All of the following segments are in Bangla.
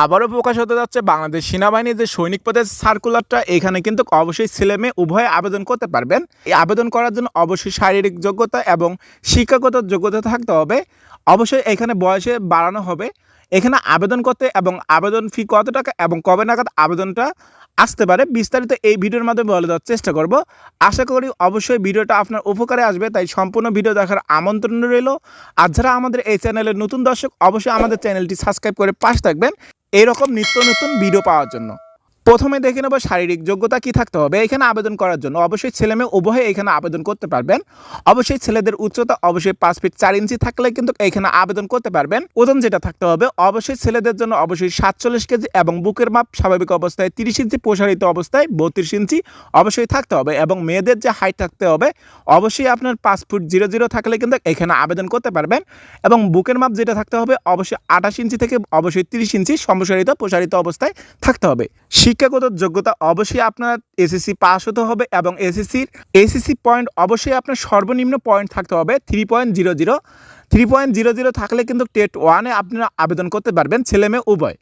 আবারও প্রকাশ হতে যাচ্ছে, বাংলাদেশ সেনাবাহিনীর যে সৈনিক পদের সার্কুলারটা এখানে কিন্তু অবশ্যই ছেলে মেয়ে উভয়ে আবেদন করতে পারবেন। এই আবেদন করার জন্য অবশ্যই শারীরিক যোগ্যতা এবং শিক্ষাগত যোগ্যতা থাকতে হবে। অবশ্যই এখানে বয়সে বাড়ানো হবে। এখানে আবেদন করতে এবং আবেদন ফি কত টাকা এবং কবে নাগাদ আবেদনটা আসতে পারে, বিস্তারিত এই ভিডিওর মাধ্যমে বলে দেওয়ার চেষ্টা করব। আশা করি অবশ্যই ভিডিওটা আপনার উপকারে আসবে, তাই সম্পূর্ণ ভিডিও দেখার আমন্ত্রণ রইল। আর যারা আমাদের এই চ্যানেলের নতুন দর্শক, অবশ্যই আমাদের চ্যানেলটি সাবস্ক্রাইব করে পাশ থাকবেন। এরকম নিত্য নতুন ভিডিও পাওয়ার জন্য। প্রথমে দেখে নেব শারীরিক যোগ্যতা কি থাকতে হবে এখানে আবেদন করার জন্য। অবশ্যই ছেলে মেয়ে উভয়ে এখানে আবেদন করতে পারবেন। অবশ্যই ছেলেদের উচ্চতা অবশ্যই পাঁচ ফিট চার ইঞ্চি থাকলে কিন্তু এখানে আবেদন করতে পারবেন। ওজন যেটা থাকতে হবে, অবশ্যই ছেলেদের জন্য অবশ্যই সাতচল্লিশ কেজি এবং বুকের মাপ স্বাভাবিক অবস্থায় তিরিশ ইঞ্চি, প্রসারিত অবস্থায় বত্রিশ ইঞ্চি অবশ্যই থাকতে হবে এবং মেয়েদের যে হাইট থাকতে হবে, অবশ্যই আপনার পাঁচ ফুট জিরো জিরো থাকলে কিন্তু এখানে আবেদন করতে পারবেন এবং বুকের মাপ যেটা থাকতে হবে, অবশ্যই আঠাশ ইঞ্চি থেকে অবশ্যই তিরিশ ইঞ্চি সম্প্রসারিত, প্রসারিত অবস্থায় থাকতে হবে। শিক্ষাগত যোগ্যতা অবশ্যই আপনার এসএসসি পাস হতে হবে এবং এসএসসির এসএসসি পয়েন্ট অবশ্যই আপনার সর্বনিম্ন পয়েন্ট থাকতে হবে three point zero zero three point zero zero থাকলে কিন্তু টেট ওয়ানে আপনারা আবেদন করতে পারবেন, ছেলে মেয়ে, উভয়।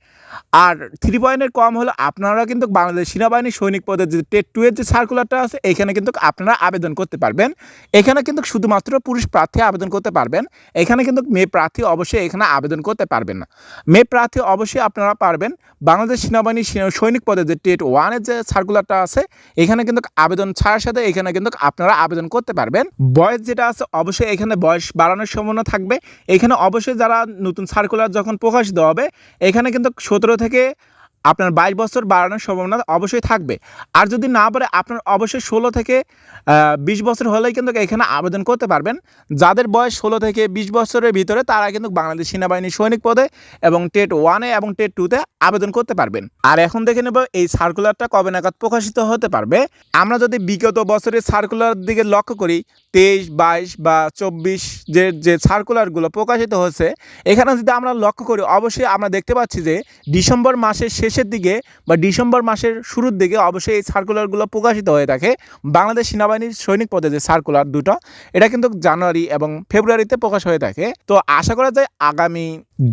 আর থ্রি পয়েন্টের কম হলে আপনারা কিন্তু বাংলাদেশ সেনাবাহিনী সৈনিক পদের যে টেট টু এর যে সার্কুলারটা আছে, এখানে কিন্তু আপনারা আবেদন করতে পারবেন। এখানে কিন্তু শুধুমাত্র পুরুষ প্রার্থী আবেদন করতে পারবেন। এখানে কিন্তু মেয়ে প্রার্থী অবশ্যই এখানে আবেদন করতে পারবেন না। মেয়ে প্রার্থী অবশ্যই আপনারা পারবেন। বাংলাদেশ সেনাবাহিনী সৈনিক পদের যে টেট ওয়ানের যে সার্কুলারটা আছে, এখানে কিন্তু আবেদন ছাড়ার সাথে এখানে কিন্তু আপনারা আবেদন করতে পারবেন। বয়স যেটা আছে, অবশ্যই এখানে বয়স বাড়ানোর সম্ভাবনা থাকবে। এখানে অবশ্যই যারা নতুন সার্কুলার যখন প্রকাশিত হবে এখানে কিন্তু সতেরো থেকে আপনার বাইশ বছর বাড়ানোর সম্ভাবনা অবশ্যই থাকবে। আর যদি না পারে, আপনার অবশ্যই ষোলো থেকে বিশ বছর হলেই কিন্তু এখানে আবেদন করতে পারবেন। যাদের বয়স ষোলো থেকে বিশ বছরের ভিতরে, তারা কিন্তু বাংলাদেশ সেনাবাহিনী সৈনিক পদে এবং টেট ওয়ানে এবং টেট টুতে আবেদন করতে পারবেন। আর এখন দেখে নেব, এই সার্কুলারটা কবে নাগাদ প্রকাশিত হতে পারবে। আমরা যদি বিগত বছরের সার্কুলার দিকে লক্ষ্য করি, তেইশ, বাইশ বা চব্বিশ যে যে সার্কুলারগুলো প্রকাশিত হচ্ছে এখানে যদি আমরা লক্ষ্য করি, অবশ্যই আমরা দেখতে পাচ্ছি যে, ডিসেম্বর মাসের শেষের দিকে বা ডিসেম্বর মাসের শুরুর দিকে অবশ্যই এই সার্কুলারগুলো প্রকাশিত হয়ে থাকে। বাংলাদেশ সেনাবাহিনীর সৈনিক পদে যে সার্কুলার দুটো, এটা কিন্তু জানুয়ারি এবং ফেব্রুয়ারিতে প্রকাশ হয়ে থাকে। তো আশা করা যায় আগামী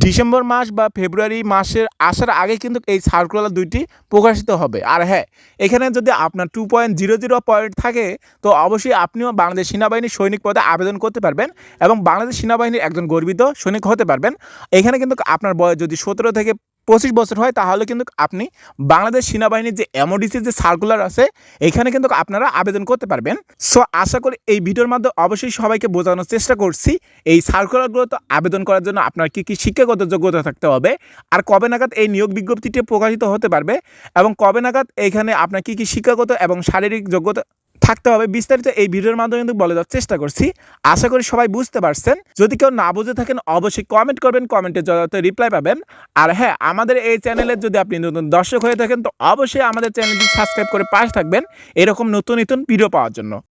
ডিসেম্বর মাস বা ফেব্রুয়ারি মাসের আসার আগে কিন্তু এই সার্কুলার দুইটি প্রকাশিত হবে। আর হ্যাঁ এখানে যদি আপনার two point zero zero point থাকে, তো অবশ্যই আপনিও বাংলাদেশ সেনাবাহিনীর সৈনিক পদে আবেদন করতে পারবেন এবং বাংলাদেশ সেনাবাহিনীর একজন গর্বিত সৈনিক হতে পারবেন। এখানে কিন্তু আপনার বয়স যদি সতেরো থেকে পঁচিশ বছর হয়, তাহলে কিন্তু আপনি বাংলাদেশ সেনাবাহিনীর যে এমওডিসির যে সার্কুলার আছে, এখানে কিন্তু আপনারা আবেদন করতে পারবেন। সো আশা করি এই ভিডিওর মাধ্যমে অবশ্যই সবাইকে বোঝানোর চেষ্টা করছি, এই সার্কুলারগুলো তো আবেদন করার জন্য আপনার কী কী শিক্ষাগত যোগ্যতা থাকতে হবে, আর কবে নাগাদ এই নিয়োগ বিজ্ঞপ্তিটি প্রকাশিত হতে পারবে, এবং কবে নাগাদ এখানে আপনার কী কী শিক্ষাগত এবং শারীরিক যোগ্যতা থাকতে হবে। বিস্তারিত এই ভিডিওর মাধ্যমে কিন্তু বলে দেওয়ার চেষ্টা করছি। আশা করি সবাই বুঝতে পারছেন। যদি কেউ না বুঝে থাকেন, অবশ্যই কমেন্ট করবেন কমেন্টে যথাযথ রিপ্লাই পাবেন। আর হ্যাঁ আমাদের এই চ্যানেলের যদি আপনি নতুন দর্শক হয়ে থাকেন, তো অবশ্যই আমাদের চ্যানেলটি সাবস্ক্রাইব করে পাশে থাকবেন। এরকম নতুন নতুন ভিডিও পাওয়ার জন্য।